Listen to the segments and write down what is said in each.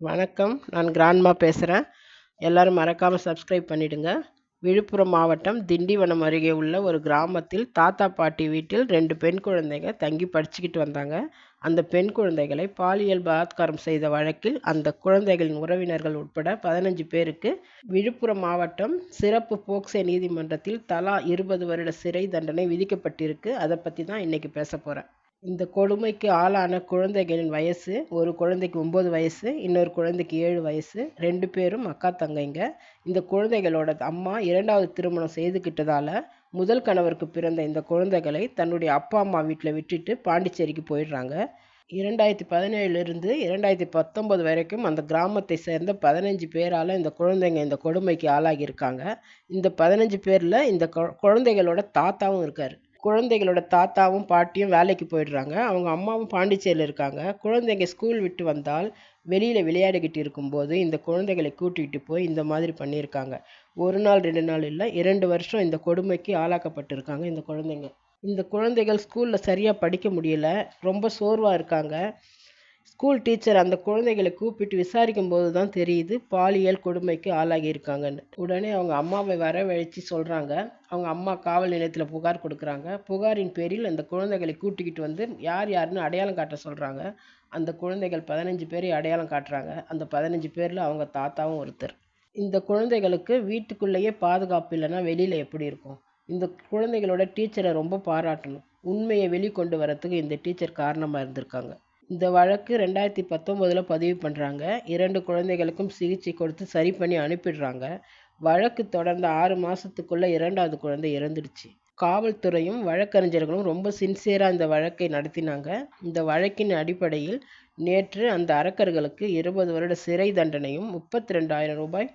வணக்கம். நான் கிராண்ட்மா பேசுகிறேன் எல்லாரும் மறக்காமல் சப்ஸ்கிரைப் பண்ணிவிடுங்க விழுப்புரம் மாவட்டம் திண்டிவனம் அருகே உள்ள ஒரு கிராமத்தில் தாத்தா பாட்டி வீட்டில் ரெண்டு பெண் குழந்தைங்க தங்கி படிச்சுக்கிட்டு வந்தாங்க. அந்த பெண் குழந்தைகளை பாலியல் பலாத்காரம் செய்த வழக்கில் அந்த குழந்தைகளின் உறவினர்கள் உட்பட பதினஞ்சு பேருக்கு விழுப்புரம் மாவட்டம் சிறப்பு போக்சே நீதிமன்றத்தில் தலா இருபது வருட சிறை தண்டனை விதிக்கப்பட்டிருக்கு. அதை பற்றி தான் இன்றைக்கி பேச போகிறேன் இந்த கொடுமைக்கு ஆளான குழந்தைகளின் வயசு ஒரு குழந்தைக்கு ஒம்பது வயசு இன்னொரு குழந்தைக்கு ஏழு வயசு ரெண்டு பேரும் அக்கா தங்கைங்க. இந்த குழந்தைகளோட அம்மா இரண்டாவது திருமணம் செய்துக்கிட்டதால முதல் கணவருக்கு பிறந்த இந்த குழந்தைகளை தன்னுடைய அப்பா அம்மா வீட்டில் விட்டுட்டு பாண்டிச்சேரிக்கு போயிடுறாங்க. இரண்டாயிரத்தி பதினேழுலேருந்து இரண்டாயிரத்தி பத்தொம்பது வரைக்கும் அந்த கிராமத்தை சேர்ந்த பதினஞ்சு பேரால் இந்த குழந்தைங்க இந்த கொடுமைக்கு ஆளாகியிருக்காங்க. இந்த பதினஞ்சு பேரில் இந்த குழந்தைகளோட தாத்தாவும் இருக்கார். குழந்தைகளோட தாத்தாவும் பாட்டியும் வேலைக்கு போயிடுறாங்க. அவங்க அம்மாவும் பாண்டிச்சேரியில் இருக்காங்க. குழந்தைங்க ஸ்கூல் விட்டு வந்தால் வெளியில் விளையாடிக்கிட்டு இருக்கும்போது இந்த குழந்தைகளை கூட்டிகிட்டு போய் இந்த மாதிரி பண்ணியிருக்காங்க. ஒரு நாள் ரெண்டு நாள் இல்லை இரண்டு வருஷம் இந்த கொடுமைக்கு ஆளாக்கப்பட்டிருக்காங்க இந்த குழந்தைங்க. இந்த குழந்தைகள் ஸ்கூலில் சரியாக படிக்க முடியல. ரொம்ப சோர்வாக இருக்காங்க. ஸ்கூல் டீச்சர் அந்த குழந்தைகளை கூப்பிட்டு விசாரிக்கும் போது தான் தெரியுது பாலியல் கொடுமைக்கு ஆளாகியிருக்காங்கன்னு உடனே அவங்க அம்மாவை வரவழைச்சு சொல்கிறாங்க அவங்க அம்மா காவல் நிலையத்தில் புகார் கொடுக்குறாங்க. புகாரின் பேரில் அந்த குழந்தைகளை கூட்டிக்கிட்டு வந்து யார் யாருன்னு அடையாளம் காட்ட சொல்கிறாங்க அந்த குழந்தைகள் பதினஞ்சு பேரை அடையாளம் காட்டுறாங்க. அந்த பதினஞ்சு பேரில் அவங்க தாத்தாவும் ஒருத்தர். இந்த குழந்தைகளுக்கு வீட்டுக்குள்ளேயே பாதுகாப்பு இல்லைன்னா வெளியில் எப்படி இருக்கும்? இந்த குழந்தைகளோட டீச்சரை ரொம்ப பாராட்டணும். உண்மையை வெளிக்கொண்டு வரத்துக்கு இந்த டீச்சர் காரணமாக இருந்திருக்காங்க. இந்த வழக்கு ரெண்டாயிரத்தி பத்தொம்போதில் பதிவு பண்ணுறாங்க இரண்டு குழந்தைகளுக்கும் சிகிச்சை கொடுத்து சரி பண்ணி அனுப்பிடுறாங்க. வழக்கு தொடர்ந்த ஆறு மாதத்துக்குள்ளே இரண்டாவது குழந்தை இறந்துடுச்சு. காவல்துறையும் வழக்கறிஞர்களும் ரொம்ப சின்சியராக இந்த வழக்கை நடத்தினாங்க. இந்த வழக்கின் அடிப்படையில் நேற்று அந்த அரக்கர்களுக்கு இருபது வருட சிறை தண்டனையும் முப்பத்தி ரெண்டாயிரம் ரூபாய்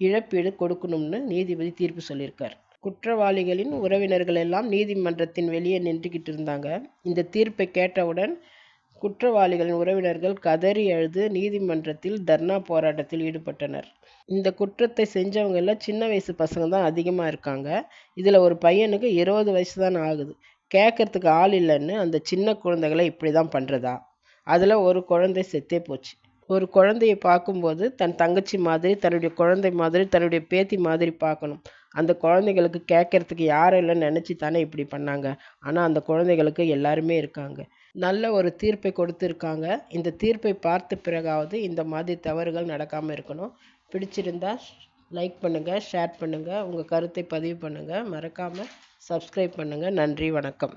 இழப்பீடு கொடுக்கணும்னு நீதிபதி தீர்ப்பு சொல்லியிருக்கார். குற்றவாளிகளின் உறவினர்கள் எல்லாம் நீதிமன்றத்தின் வெளியே நின்றுக்கிட்டு இருந்தாங்க. இந்த தீர்ப்பை கேட்டவுடன் குற்றவாளிகளின் உறவினர்கள் கதறி அழுது நீதிமன்றத்தில் தர்ணா போராட்டத்தில் ஈடுபட்டனர். இந்த குற்றத்தை செஞ்சவங்கள சின்ன வயசு பசங்க தான் அதிகமாக இருக்காங்க. இதில் ஒரு பையனுக்கு இருபது வயசு தான் ஆகுது. கேட்கறதுக்கு ஆள் இல்லைன்னு அந்த சின்ன குழந்தைகளை இப்படி தான் பண்ணுறதா அதில் ஒரு குழந்தை செத்தே போச்சு. ஒரு குழந்தையை பார்க்கும்போது தன் தங்கச்சி மாதிரி தன்னுடைய குழந்தை மாதிரி தன்னுடைய பேத்தி மாதிரி பார்க்கணும். அந்த குழந்தைகளுக்கு கேட்கறதுக்கு யாரும் இல்லைன்னு நினச்சி தானே இப்படி பண்ணாங்க. ஆனால் அந்த குழந்தைகளுக்கு எல்லாருமே இருக்காங்க. நல்ல ஒரு தீர்ப்பை கொடுத்துருக்காங்க. இந்த தீர்ப்பை பார்த்த பிறகாவது இந்த மாதிரி தவறுகள் நடக்காமல் இருக்கணும். பிடிச்சிருந்தா லைக் பண்ணுங்கள் ஷேர் பண்ணுங்கள் உங்கள் கருத்தை பதிவு பண்ணுங்கள் மறக்காமல் சப்ஸ்கிரைப் பண்ணுங்கள் நன்றி வணக்கம்.